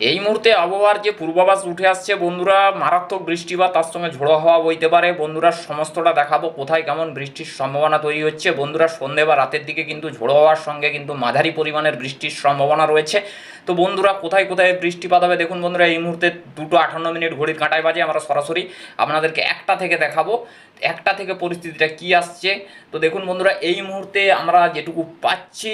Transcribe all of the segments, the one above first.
এই মুহূর্তে আবহাওয়ার যে পূর্বাভাস উঠে আসছে, বন্ধুরা, মারাত্মক বৃষ্টি বা তার সঙ্গে ঝোড়ো হওয়া বইতে পারে। বন্ধুরা, সমস্তটা দেখাবো কোথায় কেমন বৃষ্টির সম্ভাবনা তৈরি হচ্ছে। বন্ধুরা, সন্ধে বা রাতের দিকে কিন্তু ঝোড়ো হওয়ার সঙ্গে কিন্তু মাঝারি পরিমাণের বৃষ্টির সম্ভাবনা রয়েছে। তো বন্ধুরা, কোথায় কোথায় বৃষ্টিপাত হবে? দেখুন বন্ধুরা, এই মুহূর্তে দুটো আটান্ন মিনিট ঘড়ির কাঁটায় বাজে। আমরা সরাসরি আপনাদেরকে একটা থেকে দেখাবো। একটা থেকে পরিস্থিতিটা কি আসছে? তো দেখুন বন্ধুরা, এই মুহূর্তে আমরা যেটুকু পাচ্ছি,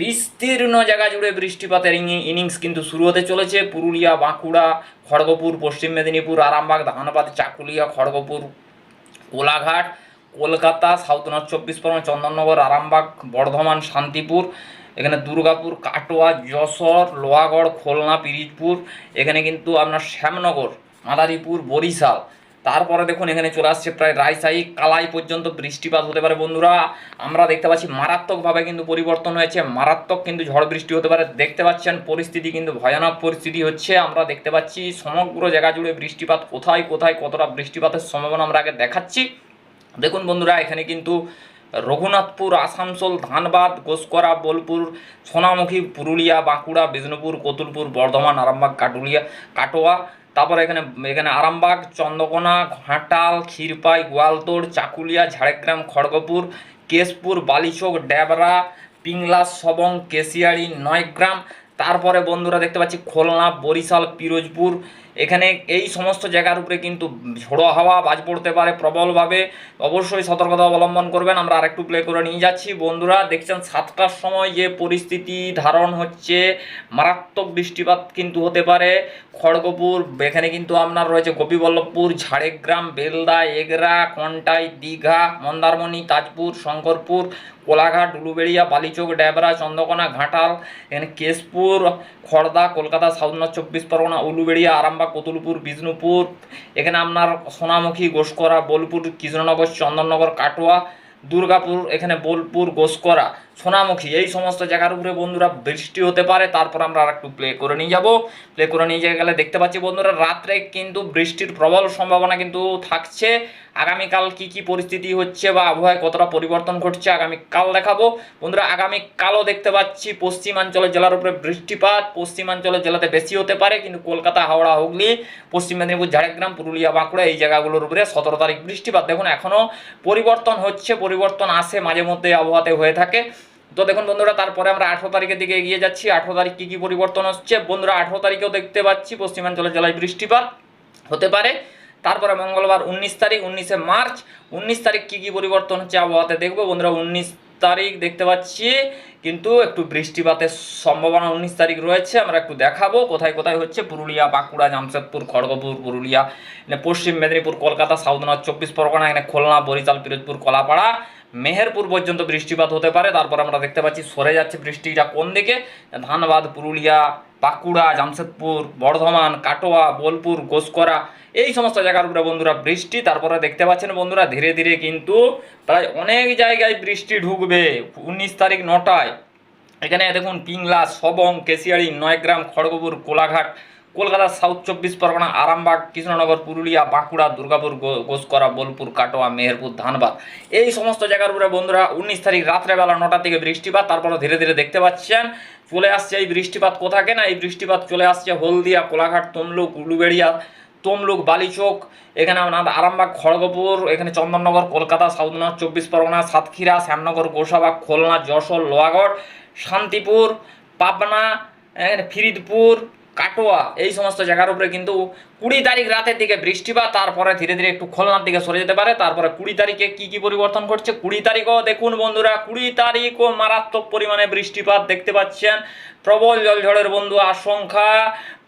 বিস্তীর্ণ জায়গা জুড়ে বৃষ্টিপাতের ইনিংস কিন্তু শুরু হতে চলেছে। পুরুলিয়া, বাঁকুড়া, খড়গপুর, পশ্চিম মেদিনীপুর, আরামবাগ, ধানবাদ, চাকুলিয়া, খড়গপুর, কোলাঘাট, কলকাতা, সাউথ নর্থ চব্বিশ পরগনা, চন্দননগর, আরামবাগ, বর্ধমান, শান্তিপুর এখানে দুর্গাপুর, কাটোয়া, যশোর, লোহাগড়, খুলনা পিরিজপুর এখানে কিন্তু আপনার শ্যামনগর, মাদারীপুর, বরিশাল। তারপরে দেখুন এখানে চলে আসছে প্রায় রায়সাই কালাই পর্যন্ত বৃষ্টিপাত হতে পারে বন্ধুরা। আমরা দেখতে পাচ্ছি মারাত্মকভাবে কিন্তু পরিবর্তন হয়েছে, মারাত্মক কিন্তু ঝড় বৃষ্টি হতে পারে। দেখতে পাচ্ছেন পরিস্থিতি কিন্তু ভয়ানক পরিস্থিতি হচ্ছে। আমরা দেখতে পাচ্ছি সমগ্র জায়গা জুড়ে বৃষ্টিপাত কোথায় কোথায়, কতটা বৃষ্টিপাতের সম্ভাবনা আমরা আগে দেখাচ্ছি। দেখুন বন্ধুরা, এখানে কিন্তু রঘুনাথপুর, আসানসোল, ধানবাদ, গোসকরা, বোলপুর, সোনামুখী, পুরুলিয়া, বাঁকুড়া, বিষ্ণুপুর, কতুলপুর, বর্ধমান, আরামবাগ, কাটুলিয়া, কাটোয়া, তারপরে এখানে এখানে আরামবাগ, চন্দ্রকোনা, ঘাটাল, ক্ষীরপাই, গোয়ালতোড়, চাকুলিয়া, ঝাড়গ্রাম, খড়গপুর, কেশপুর, বালিচক, ড্যাবরা পিংলা সবং, কেশিয়াড়ি, নয়গ্রাম, তারপরে বন্ধুরা দেখতে পাচ্ছি, খুলনা, বরিশাল, পিরোজপুর এখানে এই সমস্ত জায়গার উপরে কিন্তু ঝোড়ো হাওয়া, বাজ পড়তে পারে প্রবলভাবে। অবশ্যই সতর্কতা অবলম্বন করবেন। আমরা আরেকটু প্লে করে নিয়ে যাচ্ছি। বন্ধুরা, দেখছেন সাতটার সময় যে পরিস্থিতি ধারণ হচ্ছে, মারাত্মক বৃষ্টিপাত কিন্তু হতে পারে। খড়গপুর, এখানে কিন্তু আপনার রয়েছে গোপীবল্লভপুর, ঝাড়গ্রাম, বেলদা, এগরা, কন্টাই, দীঘা, মন্দারমণি, তাজপুর, শঙ্করপুর, কোলাঘাট, উলুবেড়িয়া, বালিচক, ড্যাবরা, চন্দ্রকোনা, ঘাটাল, এখানে কেশপুর, খড়দা, কলকাতা, সাউথ চব্বিশ পরগনা, উলুবেড়িয়া, আরামবাগ কতুলপুর বিষ্ণুপুর এখানে আপনার সোনামুখী গোসকরা বোলপুর কৃষ্ণনগর চন্দননগর কাটোয়া দুর্গাপুর এখানে বোলপুর গোসকরা সোনামুখী, এই সমস্ত জায়গার উপরে বন্ধুরা বৃষ্টি হতে পারে, তারপর আমরা আর একটু প্লে করে নিয়ে যাব। প্লে করে নিয়ে যেয়ে গেলে দেখতে পাচ্ছি বন্ধুরা, রাত্রে কিন্তু বৃষ্টির প্রবল সম্ভাবনা কিন্তু থাকছে। আগামীকাল কি কি পরিস্থিতি হচ্ছে বা আবহাওয়ায় কতটা পরিবর্তন ঘটছে আগামীকাল দেখাবো। বন্ধুরা, আগামীকালও দেখতে পাচ্ছি পশ্চিমাঞ্চলের জেলার উপরে বৃষ্টিপাত পশ্চিমাঞ্চলের জেলাতে বেশি হতে পারে, কিন্তু কলকাতা, হাওড়া, হুগলি, পশ্চিম মেদিনীপুর, ঝাড়গ্রাম, পুরুলিয়া, বাঁকুড়া এই জায়গাগুলোর উপরে সতেরো তারিখ বৃষ্টিপাত। দেখুন, এখনও পরিবর্তন হচ্ছে, পরিবর্তন আসে মাঝে মধ্যে আবহাওয়াতে হয়ে থাকে। তো দেখুন বন্ধুরা, তারপরে আমরা আঠেরো তারিখের দিকে এগিয়ে যাচ্ছি। আঠেরো তারিখ কী কী পরিবর্তন হচ্ছে বন্ধুরা, আঠেরো তারিখেও দেখতে পাচ্ছি পশ্চিমাঞ্চলের জেলায় বৃষ্টিপাত হতে পারে। তারপরে মঙ্গলবার উনিশ তারিখ, উনিশে মার্চ, উনিশ তারিখ কী কী পরিবর্তন হচ্ছে আবহাওয়াতে দেখব। বন্ধুরা, উনিশ তারিখ দেখতে পাচ্ছি, কিন্তু একটু বৃষ্টিপাতের সম্ভাবনা উনিশ তারিখ রয়েছে। আমরা একটু দেখাবো কোথায় কোথায় হচ্ছে। পুরুলিয়া, বাঁকুড়া, জামশেদপুর, খড়গপুর, পুরুলিয়া পশ্চিম মেদিনীপুর, কলকাতা, সাউথ নর্থ, চব্বিশ পরগনা, এখানে খুলনা, বরিশাল, পিরোজপুর, কলাপাড়া মেহেরপুর পর্যন্ত বৃষ্টিপাত হতে পারে, তারপর আমরা দেখতে পাচ্ছি সরে যাচ্ছে বৃষ্টিটা কোন দিকে? ধানবাদ, পুরুলিয়া, বাঁকুড়া, জামশেদপুর, বর্ধমান, কাটোয়া, বোলপুর, গোসকরা, এই সমস্ত জায়গার উপরে বন্ধুরা বৃষ্টি। তারপরে দেখতে পাচ্ছেন বন্ধুরা, ধীরে ধীরে কিন্তু প্রায় অনেক জায়গায় বৃষ্টি ঢুকবে। উনিশ তারিখ নটায়। এখানে দেখুন, পিংলা, সবং কেশিয়াড়ি নয়গ্রাম, খড়গপুর, কোলাঘাট কলকাতা সাউথ চব্বিশ পরগনা, আরামবাগ, কৃষ্ণনগর, পুরুলিয়া, বাঁকুড়া, দুর্গাপুর গোসকরা, বোলপুর, কাটোয়া, মেহেরপুর, ধানবাদ। এই সমস্ত জায়গার উপরে বন্ধুরা উনিশ তারিখ রাত্রেবেলা নটা থেকে বৃষ্টিপাত, তারপরে ধীরে ধীরে দেখতে পাচ্ছেন, চলে আসছে এই বৃষ্টিপাত কোথাকে না? এই বৃষ্টিপাত চলে আসছে হলদিয়া, কোলাঘাট, তমলুক, উলুবেড়িয়া, তমলুক, বালিচক, এখানে আপনার আরামবাগ, খড়গপুর, এখানে চন্দননগর, কলকাতা, সাউথ চব্বিশ পরগনা, সাতক্ষীরা, শ্যামনগর গোসাবাগ খুলনা, যশোর, লোহাগড়, শান্তিপুর, পাবনা ফরিদপুর কাটোয়া, এই সমস্ত জায়গার উপরে কিন্তু কুড়ি তারিখ রাতের দিকে বৃষ্টিপাত তারপরে ধীরে ধীরে একটু খুলনার দিকে সরে যেতে পারে। তারপরে কুড়ি তারিখে কি কি পরিবর্তন ঘটছে? কুড়ি তারিখও দেখুন বন্ধুরা, কুড়ি তারিখও মারাত্মক পরিমাণে বৃষ্টিপাত দেখতে পাচ্ছেন। প্রবল জলঝড়ের বন্ধু আশঙ্কা,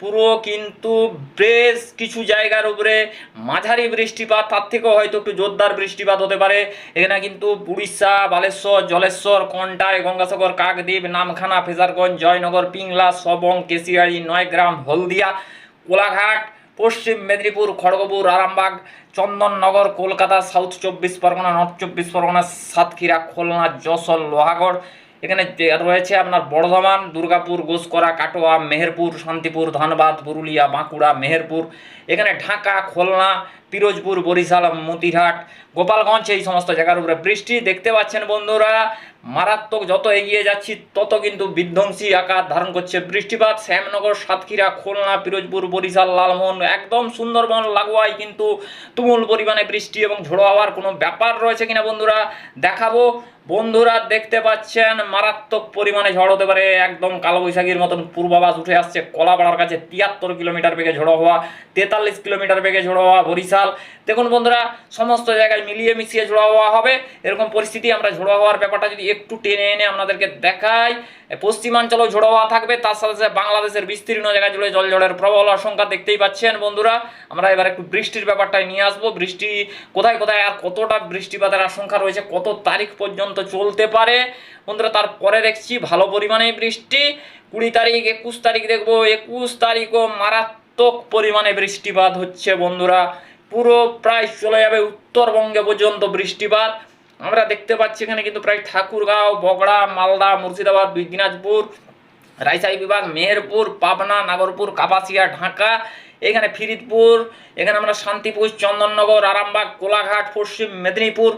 পুরো কিন্তু বেশ কিছু জায়গার উপরে মাঝারি বৃষ্টিপাত, তার থেকেও হয়তো একটু জোরদার বৃষ্টিপাত হতে পারে। এখানে কিন্তু উড়িষ্যা, বালেশ্বর, জলেশ্বর কন্টাই গঙ্গাসাগর, কাকদ্বীপ, নামখানা, ফেজারগঞ্জ, জয়নগর, পিংলা, সবং, কেশিয়াড়ি, নয়গ্রাম হলদিয়া, কোলাঘাট, পশ্চিম মেদিনীপুর, খড়গপুর, আরামবাগ, চন্দননগর, কলকাতা, সাউথ চব্বিশ পরগনা, নর্থ চব্বিশ পরগনা, সাতক্ষীরা, খুলনা, যশোর, লোহাগড়। এখানে রয়েছে আপনার বর্ধমান, দুর্গাপুর গোসকরা কাটোয়া, মেহেরপুর, শান্তিপুর, ধানবাদ, পুরুলিয়া, বাঁকুড়া, মেহেরপুর। এখানে ঢাকা, খুলনা পিরোজপুর, বরিশাল, মতিরহাট, গোপালগঞ্জ, এই সমস্ত জায়গার উপরে বৃষ্টি দেখতে পাচ্ছেন বন্ধুরা। মারাত্মক যত এগিয়ে যাচ্ছি, তত কিন্তু বিধ্বংসী আকার ধারণ করছে বৃষ্টিপাত। শ্যামনগর, সাতক্ষীরা, খুলনা, পিরোজপুর, বরিশাল, লালমোহন, একদম সুন্দরবন লাগোয়াই কিন্তু তুমুল পরিমাণে বৃষ্টি এবং ঝোড়ো হওয়ার কোনো ব্যাপার রয়েছে কিনা বন্ধুরা, দেখাবো। বন্ধুরা দেখতে পাচ্ছেন, মারাত্মক পরিমাণে ঝড় হতে পারে। একদম কালবৈশাখীর মতন পূর্বাভাস উঠে আসছে। কলাপাড়ার কাছে তিয়াত্তর কিলোমিটার বেগে ঝোড়ো হওয়া, তেতাল্লিশ কিলোমিটার বেগে ঝোড়ো হওয়া, বরিশাল। দেখুন বন্ধুরা, সমস্ত জায়গায় মিলিয়ে মিশিয়ে ঝোড়ো হওয়া হবে। এরকম পরিস্থিতি আমরা ঝোড়ো হওয়ার ব্যাপারটা যদি একটু টেনে এনে আপনাদেরকে দেখাই পশ্চিমাঞ্চলেও ঝোড়ো হওয়া থাকবে, তার সাথে সাথে বাংলাদেশের বিস্তীর্ণ জায়গা জুড়ে জল ঝড়ের প্রবল আশঙ্কা দেখতেই পাচ্ছেন বন্ধুরা। আমরা এবার একটু বৃষ্টির ব্যাপারটাই নিয়ে আসব। বৃষ্টি কোথায় কোথায় আর কতটা বৃষ্টিপাতের আশঙ্কা রয়েছে, কত তারিখ পর্যন্ত চলতে পারে? বন্ধুরা, তারপরে দেখছি ভালো পরিমাণে বৃষ্টি। কুড়ি তারিখ, একুশ তারিখ দেখব। একুশ তারিখও মারাত্মক পরিমাণে বৃষ্টিপাত হচ্ছে বন্ধুরা। পুরো প্রায় চলে যাবে উত্তরবঙ্গে পর্যন্ত বৃষ্টিপাত। আমরা দেখতে পাচ্ছি এখানে কিন্তু প্রায় ঠাকুরগাঁও, বগড়া, মালদা, মুর্শিদাবাদ দিনাজপুর রায়সাই বিভাগ, মেহেরপুর, পাবনা, নাগরপুর, কাপাসিয়া, ঢাকা এখানে ফিরিদপুর, এখানে আমরা শান্তিপুর, চন্দননগর, আরামবাগ, কোলাঘাট, পশ্চিম মেদিনীপুর,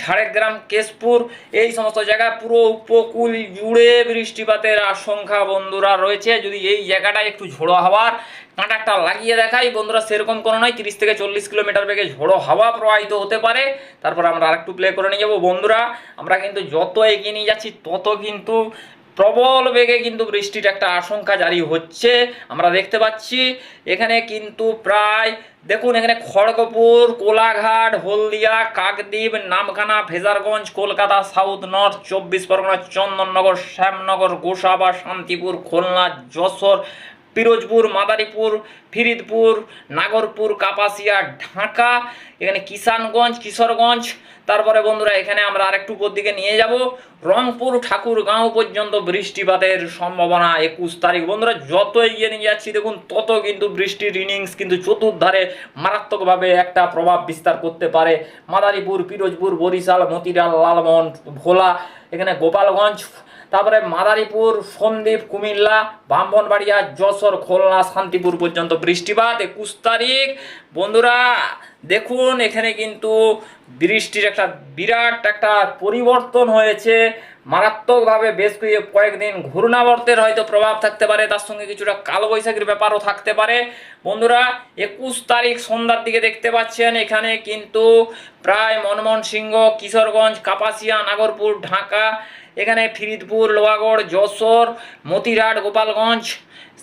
ঝাড়গ্রাম, কেশপুর, এই সমস্ত জায়গায় পুরো উপকূল জুড়ে বৃষ্টিপাতের আশঙ্কা বন্ধুরা রয়েছে। যদি এই জায়গাটায় একটু ঝোড়ো হওয়ার কাঁটাটা লাগিয়ে দেখাই, বন্ধুরা সেরকম কোনো নয়, তিরিশ থেকে চল্লিশ কিলোমিটার বেগে ঝোড়ো হাওয়া প্রবাহিত হতে পারে। তারপর আমরা আরেকটু প্লে করে নিয়ে যাব। বন্ধুরা, আমরা কিন্তু যত এগিয়ে নিয়ে যাচ্ছি, তত কিন্তু প্রবল বেগে কিন্তু বৃষ্টির একটা আশঙ্কা জারি হচ্ছে। আমরা দেখতে পাচ্ছি, এখানে কিন্তু প্রায়, দেখুন এখানে খড়গপুর, কোলাঘাট, হলদিয়া, কাকদ্বীপ, নামখানা ফেজারগঞ্জ কলকাতা, সাউথ নর্থ, চব্বিশ পরগনা, চন্দননগর, শ্যামনগর, গোসাবা, শান্তিপুর, খুলনা, যশোর, পিরোজপুর, মাদারীপুর, ফিরিদপুর, নাগরপুর, কাপাসিয়া, ঢাকা, এখানে কিষানগঞ্জ, কিশোরগঞ্জ তারপরে বন্ধুরা, এখানে আমরা আরেকটু উপর দিকে নিয়ে যাব। রংপুর ঠাকুরগাঁও পর্যন্ত বৃষ্টিপাতের সম্ভাবনা একুশ তারিখ। বন্ধুরা, যত এগিয়ে নিয়ে যাচ্ছি, দেখুন, তত কিন্তু বৃষ্টির ইনিংস কিন্তু চতুর্ধারে মারাত্মকভাবে একটা প্রভাব বিস্তার করতে পারে। মাদারীপুর, পিরোজপুর, বরিশাল মতিরাল লালমোহন, ভোলা, এখানে গোপালগঞ্জ তারপরে মাদারীপুর সন্দ্বীপ কুমিল্লা, ব্রাহ্মণবাড়িয়া, যশোর, খুলনা, শান্তিপুর পর্যন্ত বৃষ্টিপাত। একুশ তারিখ। বন্ধুরা, দেখুন, এখানে কিন্তু বৃষ্টির একটা বিরাট একটা পরিবর্তন হয়েছে। মারাত্মকভাবে বেশ কয়ে- কয়েকদিন ঘূর্ণাবর্তের হয়তো প্রভাব থাকতে পারে, তার সঙ্গে কিছুটা কালবৈশাখীর ব্যাপারও থাকতে পারে। বন্ধুরা, একুশ তারিখ সন্ধ্যার দিকে দেখতে পাচ্ছেন, এখানে কিন্তু প্রায় মনমোহন সিংহ, কিশোরগঞ্জ, কাপাসিয়া, নাগরপুর, ঢাকা এখানে ফিরিদপুর, লোহাগড়, যশোর, মতিরাট, গোপালগঞ্জ।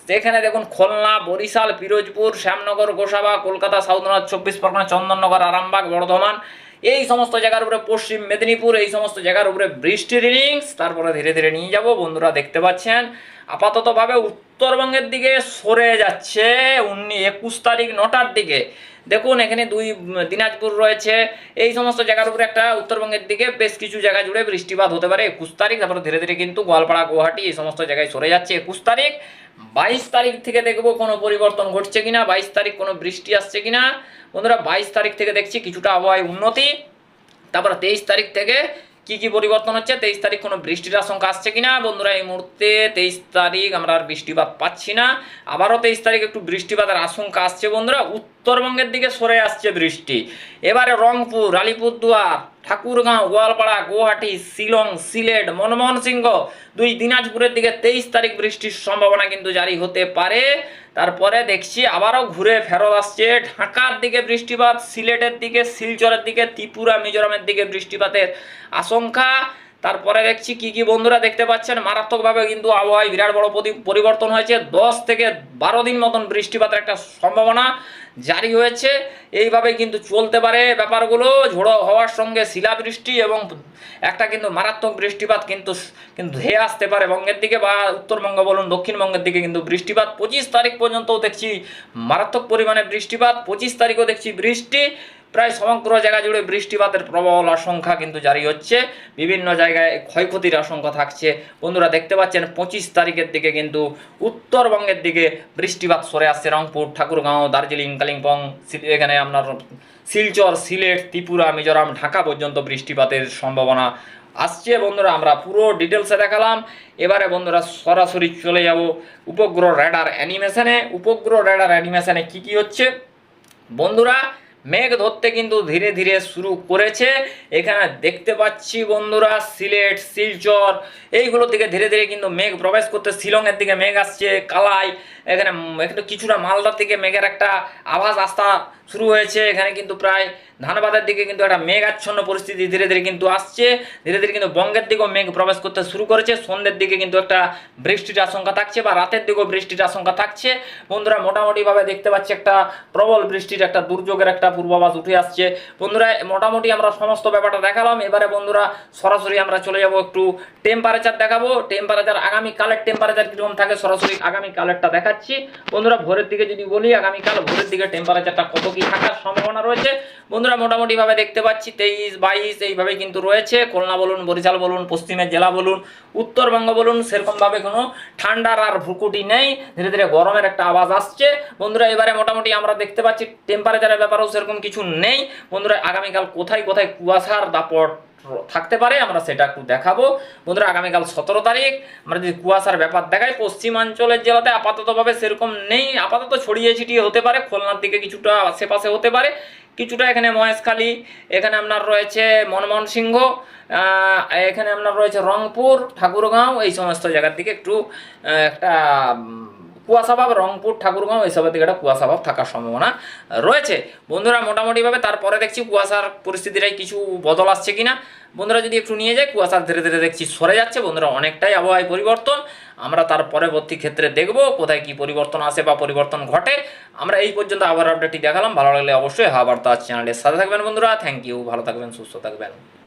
এখানে দেখুন খুলনা, বরিশাল, পিরোজপুর, শ্যামনগর, গোসাবা, কলকাতা, সাউথ চব্বিশ পরগনা, চন্দননগর, আরামবাগ, বর্ধমান। এই সমস্ত জায়গার উপরে পশ্চিম মেদিনীপুর, এই সমস্ত জায়গার উপরে বৃষ্টির ইনিংস তারপরে ধীরে ধীরে নিয়ে যাব। বন্ধুরা দেখতে পাচ্ছেন, আপাততভাবে উত্তরবঙ্গের দিকে সরে যাচ্ছে উনি একুশ তারিখ নটার দিকে। দেখুন, এখানে দুই, দিনাজপুর রয়েছে। এই সমস্ত জায়গার উপরে একটা উত্তরবঙ্গের দিকে বেশ কিছু জায়গা জুড়ে বৃষ্টিপাত হতে পারে একুশ তারিখ। তারপরে ধীরে ধীরে কিন্তু গোয়ালপাড়া, গুয়াহাটি এই সমস্ত জায়গায় সরে যাচ্ছে একুশ তারিখ। বাইশ তারিখ থেকে দেখব কোনো পরিবর্তন ঘটছে কিনা, বাইশ তারিখ কোনো বৃষ্টি আসছে কিনা। বন্ধুরা, বাইশ তারিখ থেকে দেখছি কিছুটা আবহাওয়ায় উন্নতি। তারপর তেইশ তারিখ থেকে কি কি পরিবর্তন হচ্ছে, তেইশ তারিখ কোনো বৃষ্টির আশঙ্কা আসছে কিনা? বন্ধুরা, এই মুহূর্তে তেইশ তারিখ আমরা আর বৃষ্টিপাত পাচ্ছি না। আবারও তেইশ তারিখ একটু বৃষ্টিপাতের আশঙ্কা আসছে বন্ধুরা। উত্তরবঙ্গের দিকে সরে আসছে বৃষ্টি। এবারে রংপুর, আলিপুরদুয়ার, ঠাকুরগাঁও, গোয়ালপাড়া, গুয়াহাটি, শিলং, সিলেট, মনমোহন সিংহ দুই দিনাজপুরের দিকে তেইশ তারিখ বৃষ্টির সম্ভাবনা কিন্তু জারি হতে পারে। তারপরে দেখছি আবারও ঘুরে ফেরত আসছে ঢাকার দিকে বৃষ্টিপাত, সিলেটের দিকে, শিলচরের দিকে, ত্রিপুরা, মিজোরামের দিকে বৃষ্টিপাতের আশঙ্কা। তারপরে দেখছি কি কি বন্ধুরা দেখতে পাচ্ছেন, মারাত্মকভাবে কিন্তু আবহাওয়ায় বিরাট বড় পরি- পরিবর্তন হয়েছে। দশ থেকে বারো দিন মতন বৃষ্টিপাতের একটা সম্ভাবনা। জারি হয়েছে। এইভাবে কিন্তু চলতে পারে ব্যাপারগুলো। ঝোড়ো হওয়ার সঙ্গে শিলাবৃষ্টি এবং একটা কিন্তু মারাত্মক বৃষ্টিপাত কিন্তু কিন্তু ধেয়ে আসতে পারে বঙ্গের দিকে বা উত্তরবঙ্গ বলুন, দক্ষিণবঙ্গের দিকে কিন্তু বৃষ্টিপাত। পঁচিশ তারিখ পর্যন্তও দেখছি মারাত্মক পরিমাণে বৃষ্টিপাত। পঁচিশ তারিখও দেখছি বৃষ্টি। প্রায় সমগ্র জায়গা জুড়ে বৃষ্টিপাতের প্রবল আশঙ্কা কিন্তু জারি হচ্ছে। বিভিন্ন জায়গায় ক্ষয়ক্ষতির আশঙ্কা থাকছে। বন্ধুরা, দেখতে পাচ্ছেন পঁচিশ তারিখের দিকে কিন্তু উত্তরবঙ্গের দিকে বৃষ্টিপাত সরে আসছে। রংপুর, ঠাকুরগাঁও, দার্জিলিং, কালিম্পং এখানে আপনার শিলচর, সিলেট, ত্রিপুরা, মিজোরাম, ঢাকা পর্যন্ত বৃষ্টিপাতের সম্ভাবনা আসছে। বন্ধুরা, আমরা পুরো ডিটেলসে দেখালাম। এবারে বন্ধুরা, সরাসরি চলে যাব উপগ্রহ র্যাডার অ্যানিমেশনে। উপগ্রহ র্যাডার অ্যানিমেশনে কি কি হচ্ছে? বন্ধুরা মেঘ ধরতে কিন্তু ধীরে ধীরে শুরু করেছে। এখানে দেখতে পাচ্ছি বন্ধুরা সিলেট, শিলচর এইগুলো থেকে ধীরে ধীরে কিন্তু মেঘ প্রবেশ করতে, শিলংয়ের দিকে মেঘ আসছে, কালাই এখানে একটু কিছুটা মালদার থেকে মেঘের একটা আভাস আসতা শুরু হয়েছে। এখানে কিন্তু প্রায় ধানবাদের দিকে কিন্তু একটা মেঘ আচ্ছন্ন পরিস্থিতি ধীরে ধীরে কিন্তু আসছে। ধীরে ধীরে কিন্তু বঙ্গের দিকেও মেঘ প্রবেশ করতে শুরু করেছে। সন্ধ্যের দিকে কিন্তু একটা বৃষ্টির আশঙ্কা থাকছে বা রাতের দিকেও বৃষ্টির আশঙ্কা থাকছে। বন্ধুরা, মোটামুটিভাবে দেখতে পাচ্ছি একটা প্রবল বৃষ্টির একটা দুর্যোগের একটা পূর্বাভাস উঠে আসছে। বন্ধুরা, মোটামুটি আমরা সমস্ত ব্যাপারটা দেখালাম। এবারে বন্ধুরা, সরাসরি আমরা চলে যাব একটু টেম্পারেচার দেখাবো। টেম্পারেচার আগামী কালের টেম্পারেচার কীরকম থাকে, সরাসরি আগামী কালেরটা দেখাচ্ছি বন্ধুরা, ভোরের দিকে যদি বলি, আগামীকাল ভোরের দিকে টেম্পারেচারটা কত কি থাকার সম্ভাবনা রয়েছে? বন্ধুরা, মোটামুটিভাবে দেখতে পাচ্ছি তেইশ, বাইশ, এইভাবে কিন্তু রয়েছে। খুলনা বলুন, বরিশাল বলুন, পশ্চিমের জেলা বলুন, উত্তরবঙ্গ বলুন, সেরকমভাবে কোনো ঠান্ডার আর ভুকুটি নেই। ধীরে ধীরে গরমের একটা আওয়াজ আসছে। বন্ধুরা, এবারে মোটামুটি আমরা দেখতে পাচ্ছি টেম্পারেচারের ব্যাপারেও সেরকম কিছু নেই। বন্ধুরা, আগামীকাল কোথায় কোথায় কুয়াশার দাপট থাকতে পারে, আমরা সেটা একটু দেখাবো। বন্ধুরা, আগামীকাল সতেরো তারিখ, আমরা যদি কুয়াশার ব্যাপার দেখাই, পশ্চিমাঞ্চলের জেলাতে আপাততভাবে সেরকম নেই। আপাতত ছড়িয়ে ছিটিয়ে হতে পারে, খুলনার দিকে কিছুটা আশেপাশে হতে পারে। কিছুটা এখানে মহেশখালী, এখানে আপনার রয়েছে মনমোহন সিংহ এখানে আপনার রয়েছে রংপুর, ঠাকুরগাঁও, এই সমস্ত জায়গার দিকে একটু একটা কুয়াশাভাব, রংপুর ঠাকুরগাঁও এইসবের দিকে একটা কুয়াশাভাব থাকার সম্ভাবনা রয়েছে। বন্ধুরা, মোটামুটিভাবে তারপরে দেখছি কুয়াশার পরিস্থিতিটাই কিছু বদল আসছে কিনা। বন্ধুরা, যদি একটু নিয়ে যায় কুয়াশা ধীরে ধীরে দেখছি সরে যাচ্ছে। বন্ধুরা, অনেকটাই আবহাওয়ায় পরিবর্তন। আমরা তার পরবর্তী ক্ষেত্রে দেখব কোথায় কি পরিবর্তন আসে বা পরিবর্তন ঘটে। আমরা এই পর্যন্ত আবার আপডেটটি দেখালাম। ভালো লাগলে অবশ্যই হাওয়া বার্তা চ্যানেলের সাথে থাকবেন বন্ধুরা। থ্যাংক ইউ ভালো থাকবেন, সুস্থ থাকবেন।